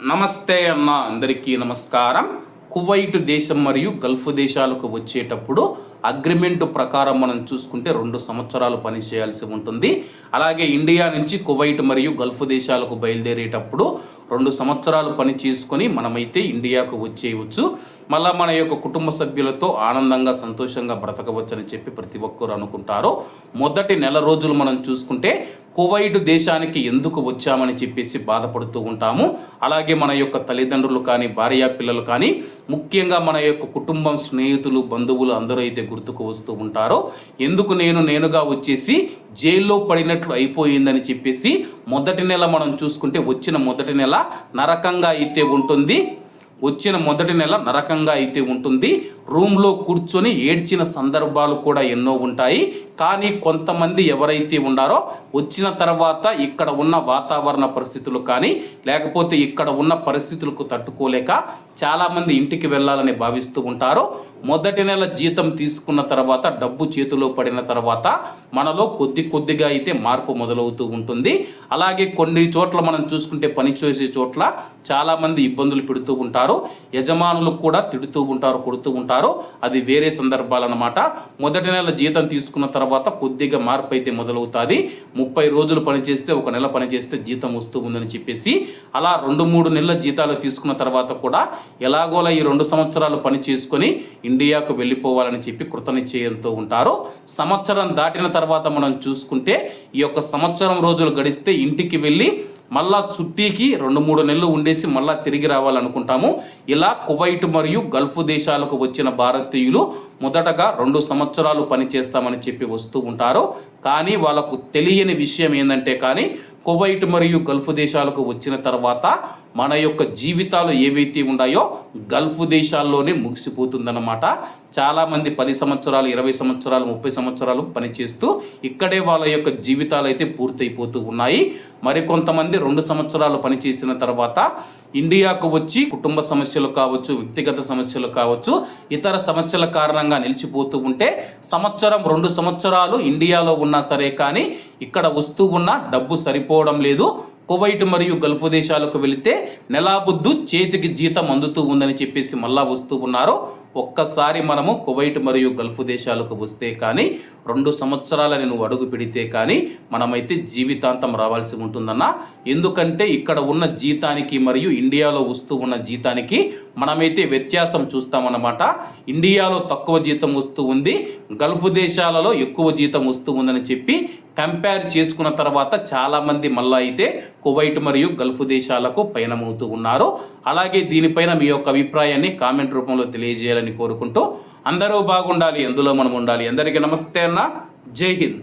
నమస్తే అన్న అందరికీ నమస్కారం. కువైట్ దేశం మరియు గల్ఫ్ దేశాలకు వచ్చేటప్పుడు అగ్రిమెంట్ ప్రకారం మనం చూసుకుంటే రెండు సంవత్సరాలు పని చేయాల్సి ఉంటుంది. అలాగే ఇండియా నుంచి కువైట్ మరియు గల్ఫ్ దేశాలకు బయలుదేరేటప్పుడు రెండు సంవత్సరాలు పని చేసుకొని మనమైతే ఇండియాకు వచ్చేయవచ్చు. మళ్ళా మన యొక్క కుటుంబ సభ్యులతో ఆనందంగా సంతోషంగా బ్రతకవచ్చని చెప్పి ప్రతి ఒక్కరు అనుకుంటారు. మొదటి నెల రోజులు మనం చూసుకుంటే కువైట్ దేశానికి ఎందుకు వచ్చామని చెప్పేసి బాధపడుతూ ఉంటాము. అలాగే మన యొక్క తల్లిదండ్రులు కానీ భార్య పిల్లలు కానీ ముఖ్యంగా మన యొక్క కుటుంబం స్నేహితులు బంధువులు అందరూ అయితే గుర్తుకు వస్తూ ఉంటారో? ఎందుకు నేను నేనుగా వచ్చేసి జైల్లో పడినట్లు అయిపోయిందని చెప్పేసి మొదటి నెల మనం చూసుకుంటే వచ్చిన మొదటి నెల నరకంగా అయితే ఉంటుంది. వచ్చిన మొదటి నెల నరకంగా అయితే ఉంటుంది. రూమ్లో కూర్చొని ఏడ్చిన సందర్భాలు కూడా ఎన్నో ఉంటాయి. కానీ కొంతమంది ఎవరైతే ఉన్నారో వచ్చిన తర్వాత ఇక్కడ ఉన్న వాతావరణ పరిస్థితులు కానీ లేకపోతే ఇక్కడ ఉన్న పరిస్థితులకు తట్టుకోలేక చాలామంది ఇంటికి వెళ్ళాలని భావిస్తూ ఉంటారు. మొదటి నెల జీతం తీసుకున్న తర్వాత డబ్బు చేతిలో పడిన తర్వాత మనలో కొద్ది కొద్దిగా అయితే మార్పు మొదలవుతూ ఉంటుంది. అలాగే కొన్ని చోట్ల మనం చూసుకుంటే పని చేసే చోట్ల చాలామంది ఇబ్బందులు పెడుతూ ఉంటారు. యజమానులు కూడా తిడుతూ ఉంటారు కొడుతూ ఉంటారు. అది వేరే సందర్భాలన్నమాట. మొదటి నెల జీతం తీసుకున్న తర్వాత కొద్దిగా మార్పు అయితే మొదలవుతుంది. ముప్పై రోజులు పనిచేస్తే ఒక నెల పనిచేస్తే జీతం వస్తూ ఉందని చెప్పేసి అలా రెండు మూడు నెలల జీతాలు తీసుకున్న తర్వాత కూడా ఎలాగోలా ఈ రెండు సంవత్సరాలు పని చేసుకొని ఇండియాకు వెళ్ళిపోవాలని చెప్పి కృతనిశ్చయంతో ఉంటారు. సంవత్సరం దాటిన తర్వాత మనం చూసుకుంటే ఈ యొక్క సంవత్సరం రోజులు గడిస్తే ఇంటికి వెళ్ళి మళ్ళా చుట్టీకి రెండు మూడు నెలలు ఉండేసి మళ్ళా తిరిగి రావాలనుకుంటాము. ఇలా కువైట్ మరియు గల్ఫ్ దేశాలకు వచ్చిన భారతీయులు మొదటగా రెండు సంవత్సరాలు పని చేస్తామని చెప్పి వస్తూ ఉంటారు. కానీ వాళ్ళకు తెలియని విషయం ఏంటంటే కానీ కువైట్ మరియు గల్ఫ్ దేశాలకు వచ్చిన తర్వాత మన యొక్క జీవితాలు ఏవైతే ఉన్నాయో గల్ఫ్ దేశాల్లోనే ముగిసిపోతుందన్నమాట. చాలామంది పది సంవత్సరాలు ఇరవై సంవత్సరాలు ముప్పై సంవత్సరాలు పనిచేస్తూ ఇక్కడే వాళ్ళ యొక్క జీవితాలు అయితే పూర్తయిపోతూ ఉన్నాయి. మరికొంతమంది రెండు సంవత్సరాలు పనిచేసిన తర్వాత ఇండియాకు వచ్చి కుటుంబ సమస్యలు కావచ్చు వ్యక్తిగత సమస్యలు కావచ్చు ఇతర సమస్యల కారణంగా నిలిచిపోతూ ఉంటే సంవత్సరం రెండు సంవత్సరాలు ఇండియాలో ఉన్నా సరే కానీ ఇక్కడ వస్తూ ఉన్న డబ్బు సరిపోవడం లేదు. కువైట్ మరియు గల్ఫ్ దేశాలకు వెళితే నెలాబుద్దు చేతికి జీతం అందుతూ ఉందని చెప్పేసి మళ్ళా వస్తూ ఉన్నారు. ఒక్కసారి మనము కువైట్ మరియు గల్ఫ్ దేశాలకు వస్తే కానీ రెండు సంవత్సరాల నేను అడుగు పెడితే కానీ మనమైతే జీవితాంతం రావాల్సి ఉంటుందన్న. ఎందుకంటే ఇక్కడ ఉన్న జీతానికి మరియు ఇండియాలో వస్తూ ఉన్న జీతానికి మనమైతే వ్యత్యాసం చూస్తామన్నమాట. ఇండియాలో తక్కువ జీతం వస్తూ ఉంది గల్ఫ్ దేశాలలో ఎక్కువ జీతం వస్తూ ఉందని చెప్పి కంపేర్ చేసుకున్న తర్వాత చాలామంది మళ్ళా అయితే కువైట్ మరియు గల్ఫ్ దేశాలకు పయనమవుతూ ఉన్నారు. అలాగే దీనిపైన మీ యొక్క అభిప్రాయాన్ని కామెంట్ రూపంలో తెలియజేయాలని కోరుకుంటూ అందరూ బాగుండాలి ఎందులో మనం ఉండాలి. అందరికీ నమస్తే అన్న. జై హింద్.